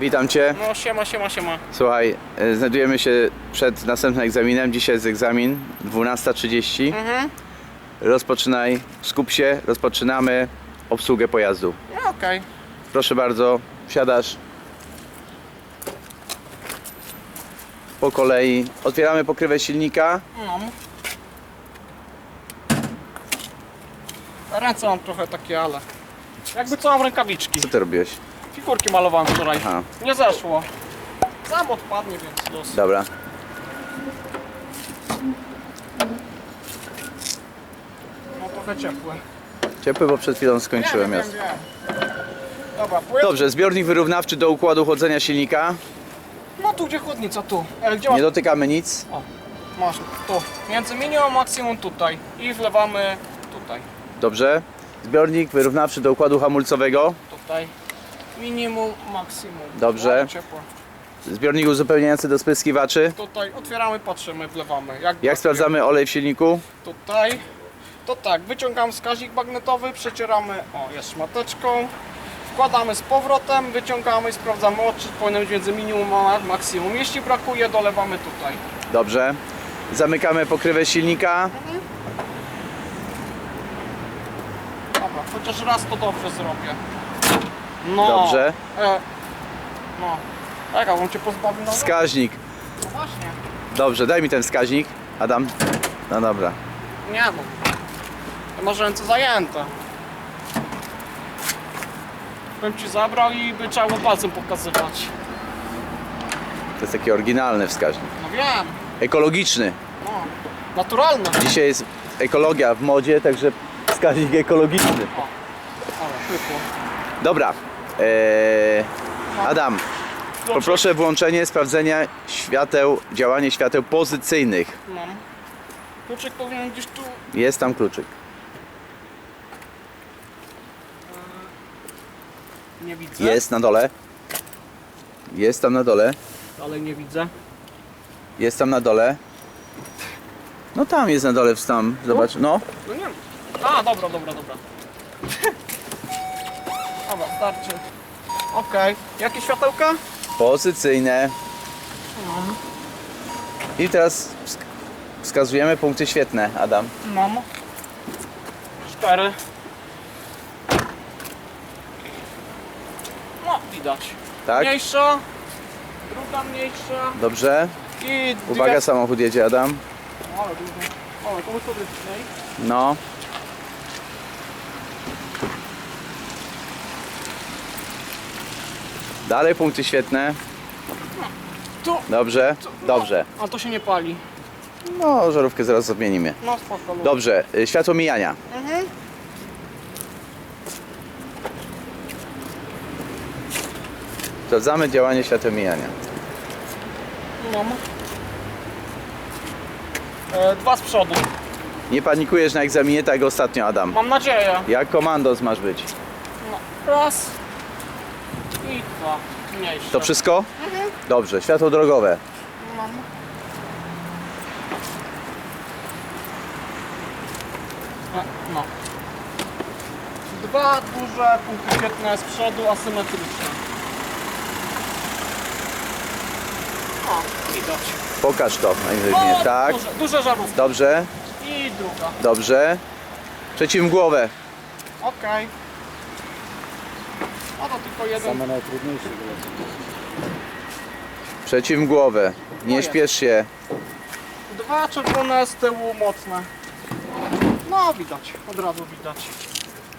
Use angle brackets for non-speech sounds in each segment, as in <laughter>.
witam Cię. No siema, siema, siema. Słuchaj, e, znajdujemy się przed następnym egzaminem. Dzisiaj jest egzamin 12.30. Mhm. Rozpoczynaj, skup się, rozpoczynamy obsługę pojazdu. No okej. Proszę bardzo, wsiadasz. Po kolei otwieramy pokrywę silnika. No. Ręce mam trochę takie, ale... Jakby co mam rękawiczki. Co ty robiłeś? Figurki malowałem wczoraj. Aha. Nie zeszło. Sam odpadnie, więc los. Dobra. No trochę ciepłe. Ciepły, bo przed chwilą skończyłem. Wiem, jasne. wiem, wiem. Dobra, płyt. Dobrze, zbiornik wyrównawczy do układu chłodzenia silnika. No tu gdzie chłodnica, tu. E, gdzie masz? Nie dotykamy nic. O, masz, tu. Między minimum a maksimum tutaj. I wlewamy tutaj. Dobrze. Zbiornik wyrównawczy do układu hamulcowego. Tutaj. Minimum, maksimum. Dobrze. Ciepło. Zbiornik uzupełniający do spryskiwaczy. Tutaj otwieramy, patrzymy, wlewamy. Jak, Jak sprawdzamy olej w silniku? Tutaj. To tak, wyciągamy wskaźnik magnetowy, przecieramy, o jest szmateczką. Wkładamy z powrotem, wyciągamy i sprawdzamy oczy, powinno być między minimum a maksimum. Jeśli brakuje, dolewamy tutaj. Dobrze. Zamykamy pokrywę silnika. Dobra, chociaż raz to dobrze zrobię. No. Dobrze. E, no. Tak, a bym cię pozbawił na Wskaźnik. No właśnie. Dobrze, daj mi ten wskaźnik. Adam. No dobra. Nie no. To masz ręce zajęte. Bym ci zabrał i by trzeba było palcem pokazywać. To jest taki oryginalny wskaźnik. No wiem. Ekologiczny. No. Naturalne. Dzisiaj jest ekologia w modzie, także wskaźnik ekologiczny. O. Ale. Dobra. Eee, Adam, poproszę włączenie sprawdzenia świateł, działanie świateł pozycyjnych. Mam. Kluczyk powinien gdzieś tu. Jest tam kluczyk. Nie widzę. Jest na dole. Jest tam na dole. Ale nie widzę. Jest tam na dole. No tam jest na dole, tam, zobacz. No, No nie. A, dobra, dobra, dobra. <laughs> Dobra, starczy. Okej. Jakie światełka? pozycyjne. I teraz wsk- wskazujemy punkty świetne, Adam. Mam. Cztery. No, widać. Tak? Mniejsza. Druga mniejsza. Dobrze. I dwie... Uwaga, samochód jedzie, Adam. Ale dużo. No. Dalej punkty świetne. Tu. Dobrze, dobrze. A to się nie pali. No, żarówkę zaraz odmienimy. No spoko. luz. Dobrze, y, światło mijania. Mhm. Sprawdzamy działanie światła mijania. Mam. E, dwa z przodu. Nie panikujesz na egzaminie tak jak ostatnio, Adam. Mam nadzieję. Jak komandos masz być? No. Raz. I dwa. Mniejsze. To wszystko? Dobrze, światło drogowe. Mam. E, No. Dwa duże punkty świetne z przodu, asymetryczne. O, widać. Pokaż to najwyżej. O, Tak, Duże, duże żarówki. dobrze, I druga. dobrze. Przeciw głowę. Okej. A to tylko jeden. Przeciw głowę. Nie jest. śpiesz się. Dwa czerwone z tyłu mocne. No widać, od razu widać.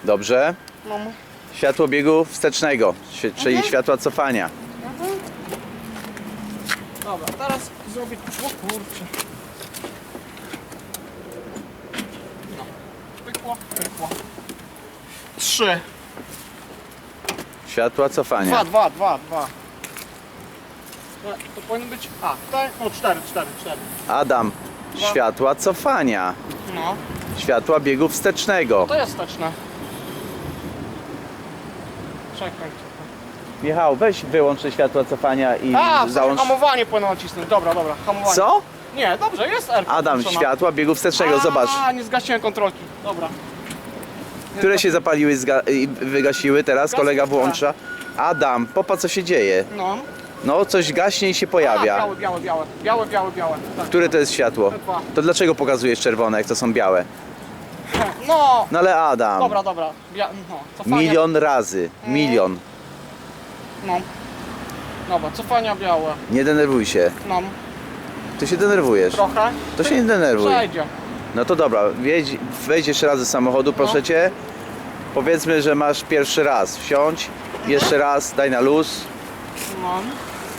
Dobrze. Mam. Światło biegu wstecznego, świe- czyli Mhm. światła cofania. Dobra, teraz zrobić. O kurczę. No. Pykło, pykło. Trzy. Światła cofania. Dwa, dwa, dwa, dwa. No, To powinien być. A, tutaj. O, cztery, cztery, cztery. Adam. Dwa. Światła cofania. No, Światła biegu wstecznego. to jest wsteczne. Czekaj. Michał, weź wyłącz te światła cofania i A, załącz. hamowanie powinno nacisnąć. Dobra, dobra, hamowanie. Co? Nie, dobrze, jest R. Adam, światła biegu wstecznego, zobacz. A, nie zgasiłem kontrolki. Dobra. Które się zapaliły zga- i wygasiły teraz, kolega włącza. Adam, popatrz co się dzieje. No. No, coś gaśnie i się A, pojawia. białe, białe, białe. Białe, białe, białe. Tak. Które to jest światło? Dwa. To dlaczego pokazujesz czerwone, jak to są białe? No. No ale Adam, Dobra, dobra. Bia... No, cofania. milion razy, milion. No. Dobra, cofania białe. Nie denerwuj się. No. Ty się denerwujesz. Trochę. To się nie denerwuj. Przejdzie. No to dobra, wjedź, wejdź jeszcze raz do samochodu, proszę No. cię. Powiedzmy, że masz pierwszy raz wsiąść. Jeszcze raz, daj na luz. No.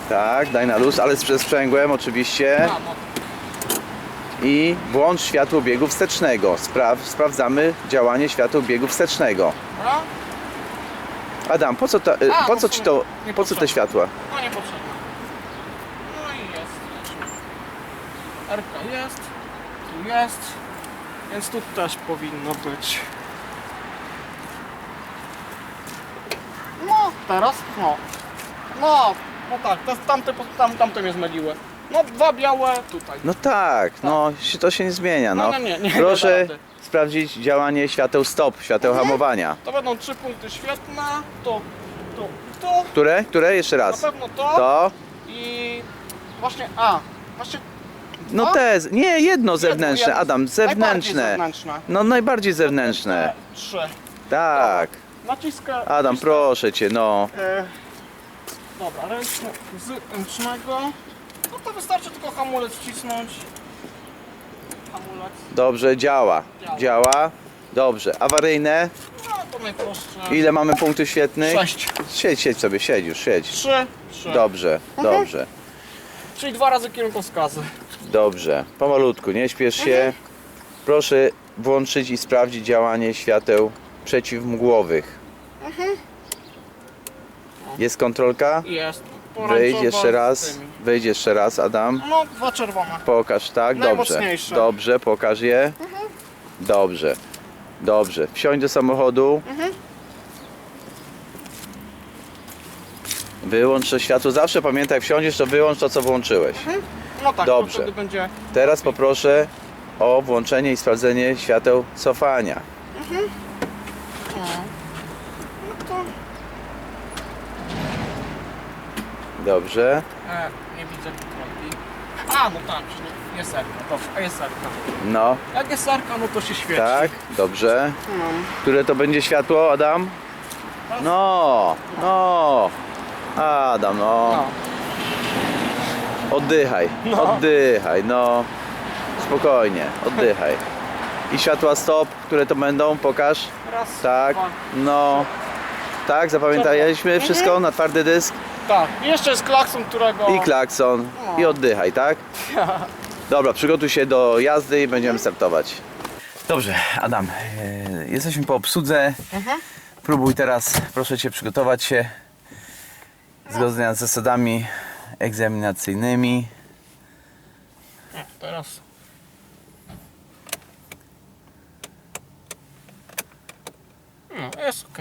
Tak, daj na luz, ale z przesprzęgłem oczywiście. I włącz światło biegu wstecznego. Spraw, sprawdzamy działanie światła biegu wstecznego. Dobra. Adam, po co, ta, A, po co ci to, nie po co te potrzebne. światła? No niepotrzebne. No i jest. RK jest. Tu jest. Więc tu też powinno być. No, teraz? No. No, no tak, te, tamte, tam, tamte mnie zmyliły. No, dwa białe tutaj. No tak, no się- to się nie zmienia. No, No. no nie, nie, Proszę nie da rady. sprawdzić działanie świateł stop, świateł Mhm. hamowania. To będą trzy punkty świetne. To, to, to. Które? Które? Jeszcze Na raz. pewno to. To? I właśnie, a, właśnie No To? te, z- nie jedno zewnętrzne, jedno. Adam, najbardziej zewnętrzne. zewnętrzne. No najbardziej zewnętrzne. Te Trzy. Tak. Naciska. Adam, naciska- proszę cię, no. E, dobra, ręczne z ręcznego. No to wystarczy tylko hamulec wcisnąć. Hamulec. Dobrze, działa. Działa. Działa. Dobrze. Awaryjne. No to najprostsze. Ile mamy punktów świetnych? Sześć. Siedź, siedź sobie, siedź już, siedź. Trzy. Trzy. Dobrze, Mhm. dobrze, Czyli dwa razy kierunkowskazy. Dobrze. Pomalutku, nie śpiesz się. Mhm. Proszę włączyć i sprawdzić działanie świateł przeciwmgłowych. Mhm. Jest kontrolka? Jest. Wejdź jeszcze raz. Wejdź jeszcze raz, Adam. No, dwa czerwone. Pokaż, tak? Dobrze. Najmocniejsze. Dobrze, pokaż je. Dobrze. Dobrze. Wsiądź do samochodu. Wyłącz to światło. Zawsze pamiętaj, jak wsiądziesz, to wyłącz to, co włączyłeś. No tak, Dobrze. to wtedy będzie. Teraz poproszę o włączenie i sprawdzenie świateł cofania. No to. Dobrze. E, nie widzę kontroli. A, no tak, czyli jest serka. Dobrze, a jest serka. No, Jak jest serka, no to się świeci. tak, dobrze. No. Które to będzie światło, Adam? No, no. Adam, no. no. Oddychaj, No. oddychaj, no. Spokojnie, <laughs> oddychaj. I światła stop, które to będą, pokaż. Raz, Tak, dwa. no. Tak, zapamiętaliśmy Mhm. wszystko na twardy dysk. Tak. I jeszcze jest klakson, którego... I klakson. No. I oddychaj, tak? <laughs> Dobra, przygotuj się do jazdy i będziemy startować. Dobrze, Adam, e, jesteśmy po obsłudze. Mhm. Próbuj teraz, proszę Cię, przygotować się zgodnie z zasadami egzaminacyjnymi. Nie, teraz. No, jest ok.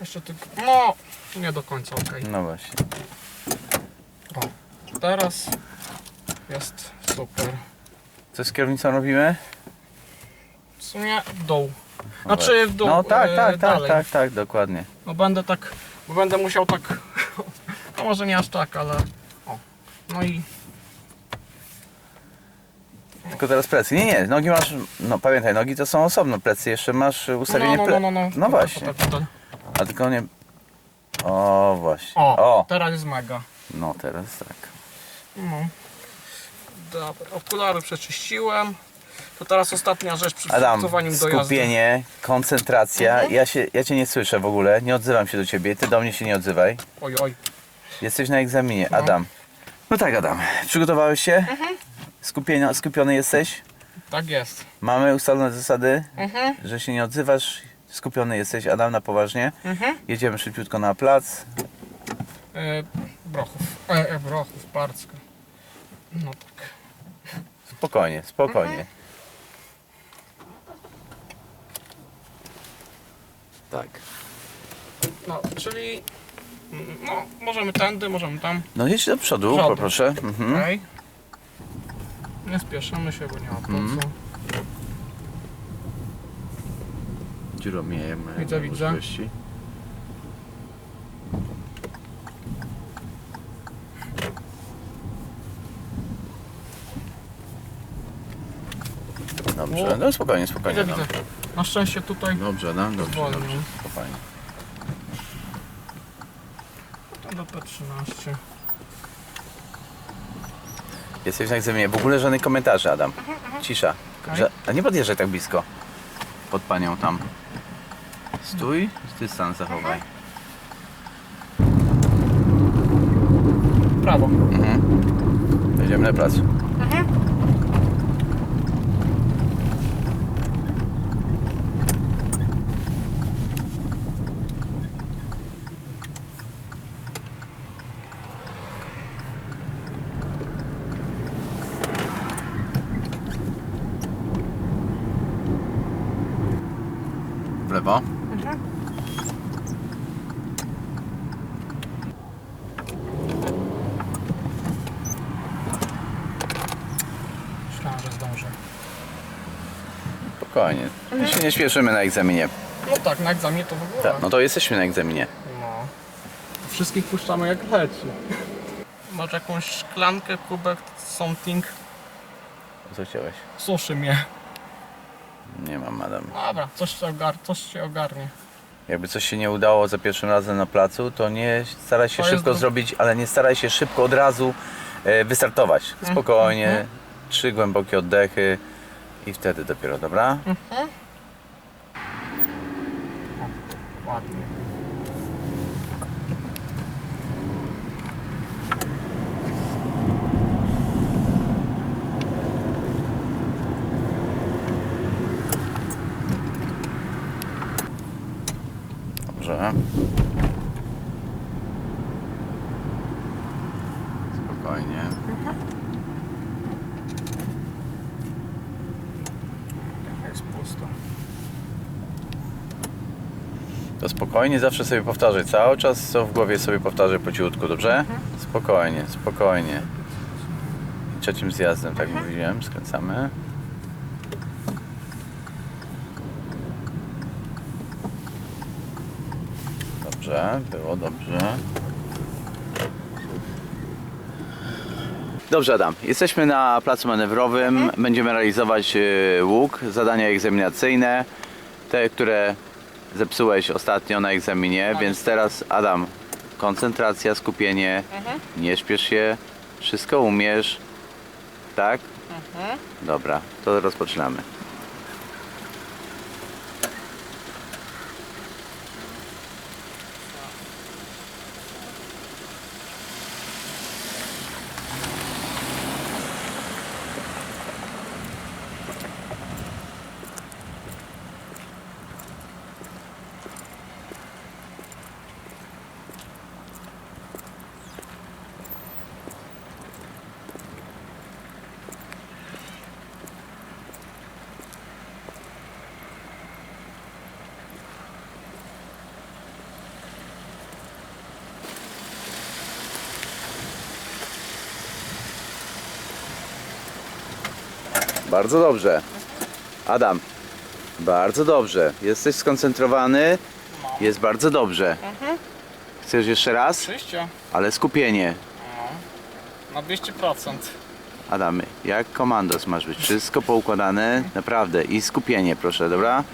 Jeszcze tylko... No, nie do końca ok. No właśnie. O, teraz jest super. Co z kierownicą robimy? W sumie w dół. Znaczy w dół. No tak, e, tak, tak, dalej. tak, tak, dokładnie. No będę tak, bo będę musiał tak, no może nie aż tak, ale o. No i Tylko teraz plecy. Nie, nie, nogi masz, no pamiętaj, nogi to są osobno, plecy jeszcze masz no, ustawienie no, ple... no, no, no, No właśnie, Tak, tak, tak. a tylko nie... O, właśnie. O, O, teraz jest mega. no teraz tak. No. Dobra, okulary przeczyściłem. To teraz ostatnia rzecz przed Adam, przygotowaniem do jazdy. skupienie, koncentracja. Mhm. Ja, się, ja Cię nie słyszę w ogóle, nie odzywam się do Ciebie, Ty do mnie się nie odzywaj. Oj, oj. Jesteś na egzaminie, No. Adam. No tak, Adam. Przygotowałeś się? Mhm. Skupiony jesteś? Tak jest. Mamy ustalone zasady, Mhm, że się nie odzywasz. Skupiony jesteś, Adam, na poważnie. mhm. Jedziemy szybciutko na plac. E, Brochów. E, e, Brochów, Parcka. No tak. Spokojnie, spokojnie. Tak. No, czyli... No, możemy tędy, możemy tam. No jedź do przodu, Przodu. poproszę. Mhm. Nie spieszymy się, bo nie ma po co. Mhm. Miejemy. Widzę, widzę. Dobrze, no spokojnie, spokojnie. Widzę, widzę. No. Na szczęście tutaj dobrze, no, dobrze, dobrze, spokojnie. To do P13. Jesteś na egzaminie. W ogóle żadnych komentarzy, Adam. Cisza. Okej. A nie podjeżdżaj tak blisko. Pod panią tam. Stój, dystans zachowaj. Prawo. Mhm. Jedziemy na plac. W lewo. Myślałem, że zdążę. Spokojnie. My się nie śpieszymy na egzaminie. No tak, na egzaminie to w ogóle. Tak, no to jesteśmy na egzaminie. No. Wszystkich puszczamy jak leci. Masz jakąś szklankę, kubek, something? Co chciałeś? Suszy mnie. Nie mam, madam. Dobra, coś się, ogar coś się ogarnie. Jakby coś się nie udało za pierwszym razem na placu, to nie staraj się To jest szybko zrobić, ale nie staraj się szybko od razu e, wystartować. Mhm. Spokojnie, trzy głębokie oddechy i wtedy dopiero, dobra? Ładnie. Dobrze. Spokojnie. Jest pusto. To spokojnie zawsze sobie powtarzaj. Cały czas co w głowie sobie powtarzaj po cichutku, dobrze? Spokojnie, spokojnie. Trzecim zjazdem, tak mówiłem, skręcamy. Dobrze, było dobrze. Dobrze Adam, jesteśmy na placu manewrowym, będziemy realizować e, łuk, zadania egzaminacyjne, te, które zepsułeś ostatnio na egzaminie, Tak. więc teraz Adam, koncentracja, skupienie, nie śpiesz się, wszystko umiesz, tak? Dobra, to rozpoczynamy. Bardzo dobrze. Adam, bardzo dobrze. Jesteś skoncentrowany, No. jest bardzo dobrze. Chcesz jeszcze raz? Oczywiście. Ale skupienie. Na 200%. Adam, jak komandos masz być? Wszystko poukładane, naprawdę. I skupienie, proszę, dobra?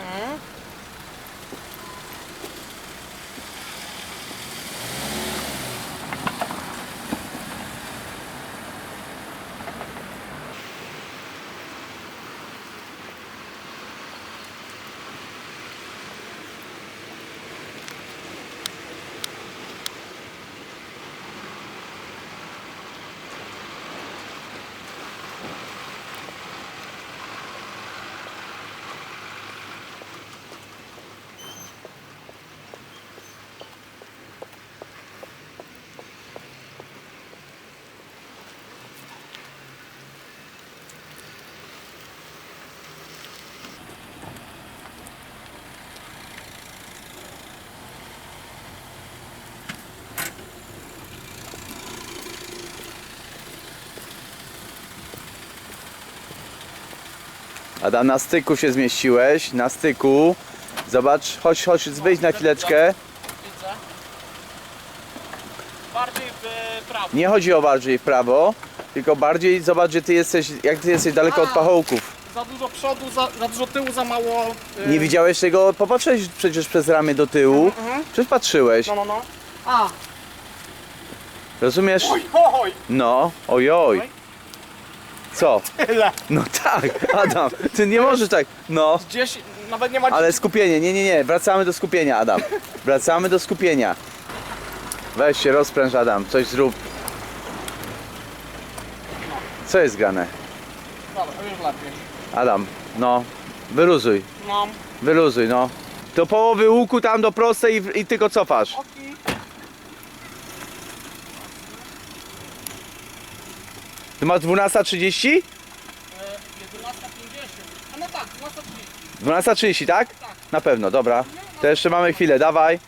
Adam, na styku się zmieściłeś, na styku. Zobacz, chodź, chodź, wyjdź na chwileczkę. Widzę. Bardziej w prawo. Nie chodzi o bardziej w prawo, tylko bardziej zobacz, że ty jesteś, jak ty jesteś daleko od pachołków. Za dużo przodu, za, za dużo tyłu, za mało... y, Nie widziałeś tego? Popatrzyłeś przecież przez ramię do tyłu. Mhm. Przecież patrzyłeś. No, no, no. A, Rozumiesz? oj, oj, No, ojoj. Co? tyle. No tak, Adam, ty nie możesz tak. No, Gdzieś, nawet nie ma... ale skupienie, nie, nie, nie, wracamy do skupienia, Adam. Wracamy do skupienia. Weź się, rozpręż, Adam, coś zrób. Co jest grane? Dobra, już lepiej. Adam, no, wyluzuj, No, wyluzuj, no. Do połowy łuku tam do prostej i, i tylko cofasz. oki. Ty masz 12.30? Y, 11.50. A no tak, 12.30. 12.30, tak? Na pewno, dobra. To jeszcze mamy chwilę, dawaj.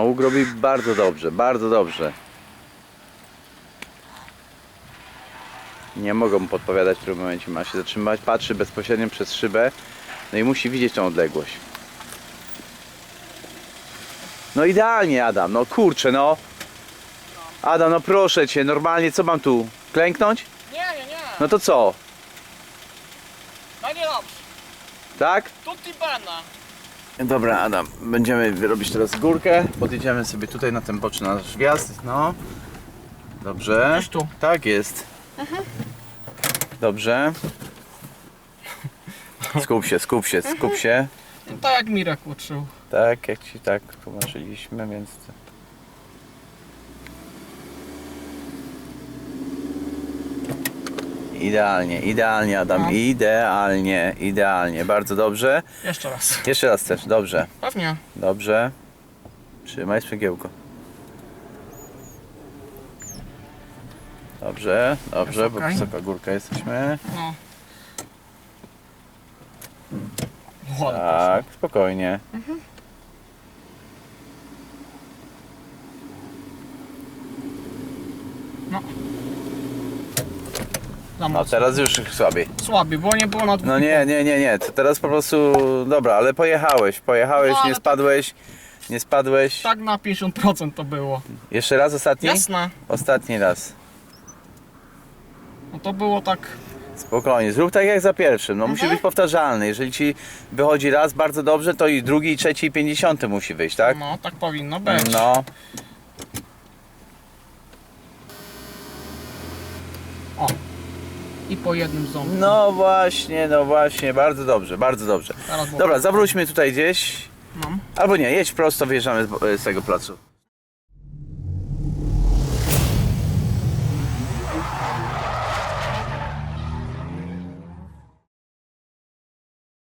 No, łuk robi bardzo dobrze, bardzo dobrze. Nie mogą mu podpowiadać, w którym momencie ma się zatrzymać. Patrzy bezpośrednio przez szybę, no i musi widzieć tą odległość. No idealnie, Adam, no kurczę, no. Adam, no proszę cię, normalnie, co mam tu? Klęknąć? Nie, nie, nie. No to co? No nie dobrze. Tak? Tutti bene. Dobra, Adam, będziemy robić teraz górkę. Podjedziemy sobie tutaj na ten boczny nasz wjazd. No. Dobrze. Gdzieś tu. Tak jest. Dobrze. Skup się, skup się, skup się. No, tak jak Mirek uczył. Tak, jak ci tak tłumaczyliśmy, więc. Idealnie, idealnie, Adam. No. Idealnie, idealnie. Bardzo dobrze. Jeszcze raz. Jeszcze raz też, dobrze. Pewnie. Dobrze. Trzymaj sprzęgiełko. Dobrze, dobrze, Jest bo okej. wysoka górka jesteśmy. No. Ładnie Tak, spokojnie. Za No mocno. teraz już słabiej. Słabiej, bo nie było na dwóch. No nie, nie, nie, nie. To teraz po prostu. Dobra, ale pojechałeś, pojechałeś, No, ale nie tak- spadłeś. Nie spadłeś. Tak na 50% to było. Jeszcze raz ostatni? Jasne. Ostatni raz. No to było tak. Spokojnie, zrób tak jak za pierwszym. No musi Mhm. być powtarzalny. Jeżeli ci wychodzi raz bardzo dobrze, to i drugi, i trzeci, i pięćdziesiąty musi wyjść, tak? No, tak powinno być. No. O. I po jednym ząbku. No właśnie, no właśnie, bardzo dobrze, bardzo dobrze. Było- Dobra, zawróćmy tutaj gdzieś. Mam. Albo nie, jedź prosto, wyjeżdżamy z, z tego placu.